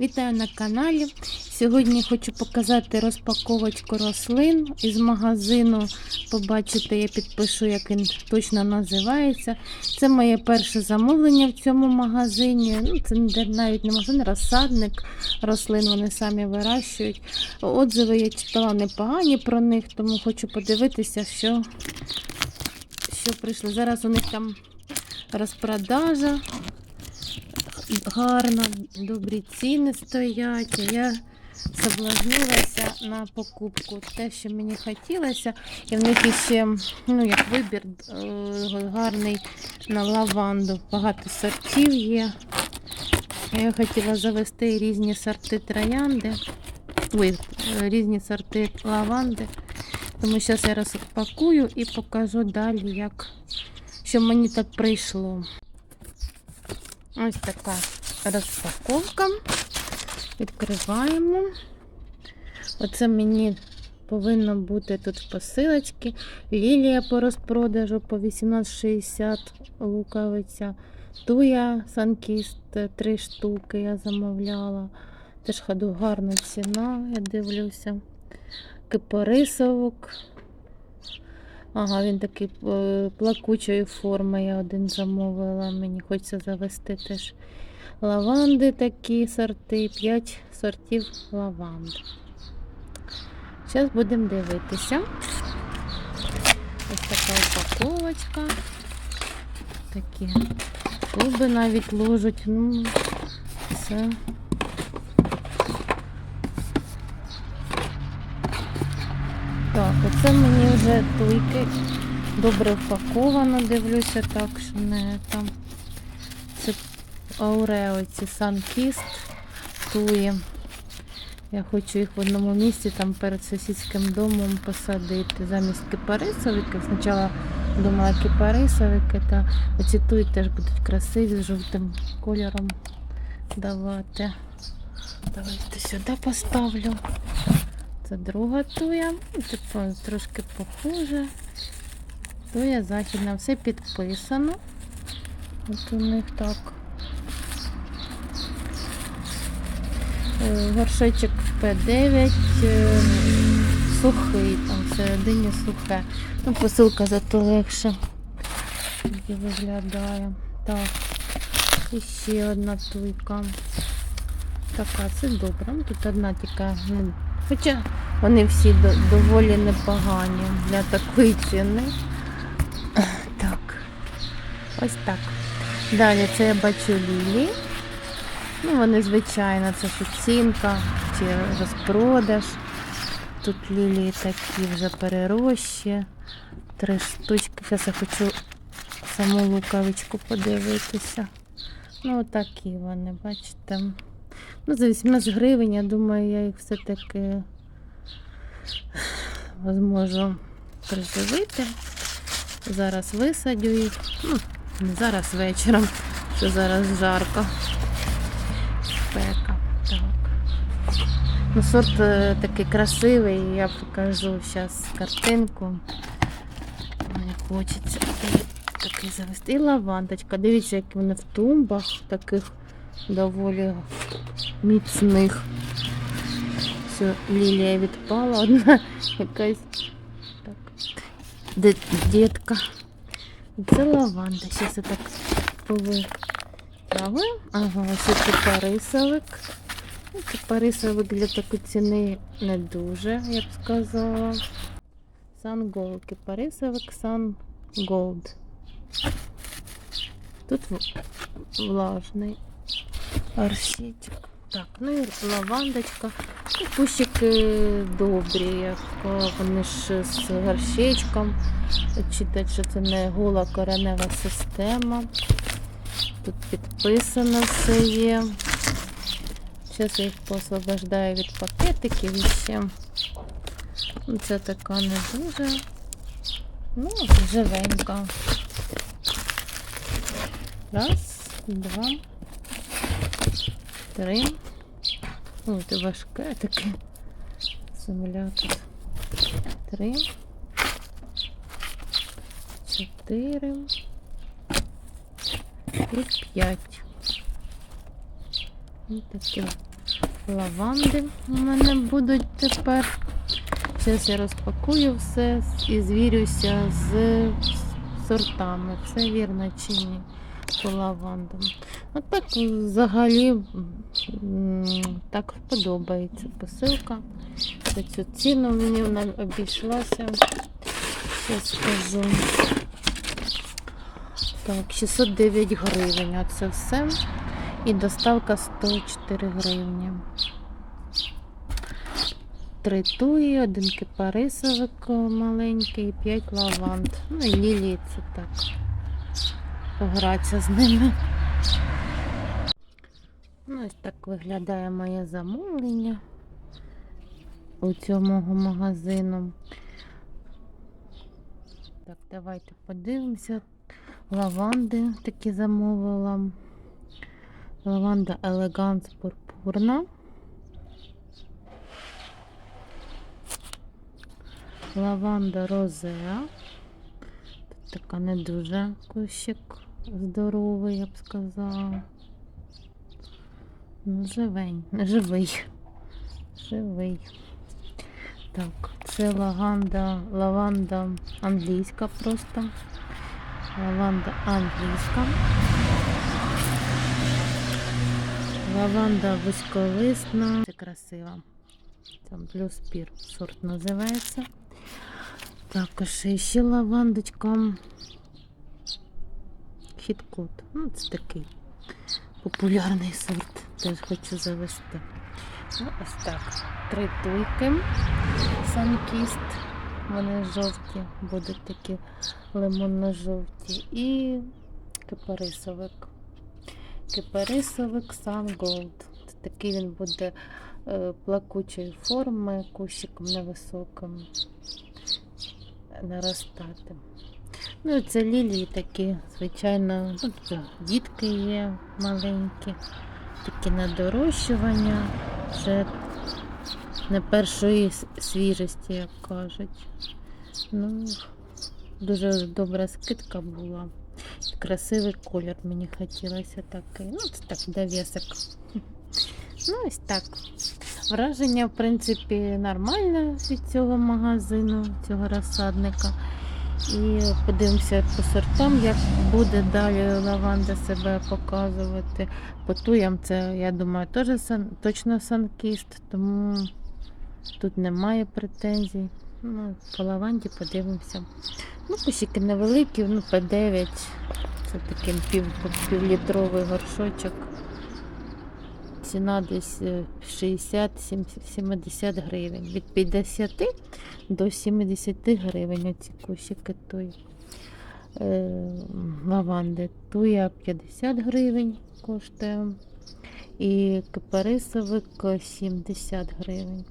Вітаю на каналі. Сьогодні хочу показати розпаковочку рослин із магазину. Побачите, я підпишу, як він точно називається. Це моє перше замовлення в цьому магазині. Ну, це навіть не магазин, розсадник рослин, вони самі вирощують. Отзиви я читала непогані про них, тому хочу подивитися, що, що прийшло. Зараз у них там розпродажа гарно, добрі ціни стоять. Я соблазнилася на покупку те, що мені хотілося. І в них іще ну, як вибір е, гарний на лаванду. Багато сортів є. Я хотіла завести різні сорти троянди. Ой, різні сорти лаванди. Тому зараз я розпакую і покажу далі, як що мені так прийшло. Ось така розпаковка. Відкриваємо. Оце мені повинно бути тут в посилочці. Лілія по розпродажу по 18,60 лукавиця. Туя Санкіст 3 штуки я замовляла. Теж ходу гарна ціна, я дивлюся. Кипарисовок. Ага, він такий е, плакучої форми. Я один замовила. Мені хочеться завести теж лаванди такі сорти, 5 сортів лаванди. Зараз будемо дивитися. Ось така упаковочка. Такі туби навіть ложать. Ну, це. Мені вже туйки добре впаковано, дивлюся так, що не там. Це Аурео, ці Санкіст туї. Я хочу їх в одному місці там перед сусідським домом посадити. Замість кипарисовиків. Спочатку думала кипарисовики, та оці туї теж будуть красиві з жовтим кольором давати. Давайте сюди поставлю. Це друга туя. Типу, трошки похоже. Туя західна. Все підписано. От у них так. Е, Горшечок П9 е, сухий, там всередині сухе. Ну, посилка зато легше і виглядає. Так, і ще одна туйка. Така, це добре. Ну, Тут одна тільки. ну, Хоча вони всі доволі непогані для такої ціни. Так. Ось так. Далі це я бачу лілії. Ну, вони, звичайно, це ж оцінка чи розпродаж. Тут лілії такі вже перерощі. Три штучки. Зараз я хочу саму лукавичку подивитися. Ну, отакі вони, бачите. Ну, за 18 гривень, я думаю, я їх все-таки зможу приживити. Зараз висадю їх. Ну, зараз вечором, що зараз жарко. Спека. Так. Ну, сорт е, такий красивий, я покажу зараз картинку. Мені хочеться такий завести. І лавандочка. Дивіться, як вони в тумбах таких доволі міцних. Все, лілія відпала одна якась так. Де, дітка. Це лаванда. Зараз я так повитягую. Ага, ось кипарисовик. Ну, Кипарисовик для такої ціни не дуже, я б сказала. Sun Gold. Кипарисовик Sun Gold. Тут в- влажний арсетик. Так, ну і лавандочка. Ну, Кущики добрі, як е, вони ж з горщичком. Читать, що це не гола коренева система. Тут підписано все є. Зараз я їх посвобождаю від пакетиків і ще. Ну, Це така не дуже. Ну, живенька. Раз, два, три. О, це важке таке. Земля тут. Три. Чотири. І п'ять. Ось такі лаванди у мене будуть тепер. Зараз я розпакую все і звірюся з сортами. Все вірно чи ні по лавандам. От так взагалі так подобається посилка. За цю ціну мені вона обійшлася. Зараз скажу. Так, 609 гривень. Оце все. І доставка 104 гривні. Три туї, один кипарисовик маленький і 5 лаванд. Ну і лілії це так. Погратися з ними. Ну, ось так виглядає моє замовлення у цьому магазину. Так, давайте подивимося. Лаванди такі замовила. Лаванда елеганс пурпурна. Лаванда розеа. Тут така не дуже кущик здоровий, я б сказала. Ну, живень, живий. Живий. Так, це лаганда, лаванда англійська просто. Лаванда англійська. Лаванда вузьколисна. Це красива. Там плюс пір сорт називається. Також ще лавандочка. Хіткот. Ну, це такий популярний сорт. Теж хочу завести. Ну, ось так. Три туйки. Санкіст. Вони жовті, будуть такі лимонно-жовті. І кипарисовик. Кипарисовик Sun Gold. Такий він буде е, плакучої форми, кущиком невисоким наростати. Ну, це лілії такі, звичайно, дітки є маленькі, такі на дорощування, вже не першої свіжості, як кажуть. Ну, дуже добра скидка була. Красивий колір мені хотілося такий. Ну, це так, довісок. Ну, ось так. Враження, в принципі, нормальне від цього магазину, цього розсадника. І подивимося по сортам, як буде далі лаванда себе показувати. По туям це, я думаю, теж сан, точно санкіст, тому тут немає претензій. Ну, по лаванді подивимося. Ну, кущики невеликі, ну, по 9. Це такий пів, півлітровий горшочок. Ціна десь е, 60-70 гривень. Від 50 до 70 гривень оці кущики той е, лаванди. Туя 50 гривень коштує. І кипарисовик 70 гривень.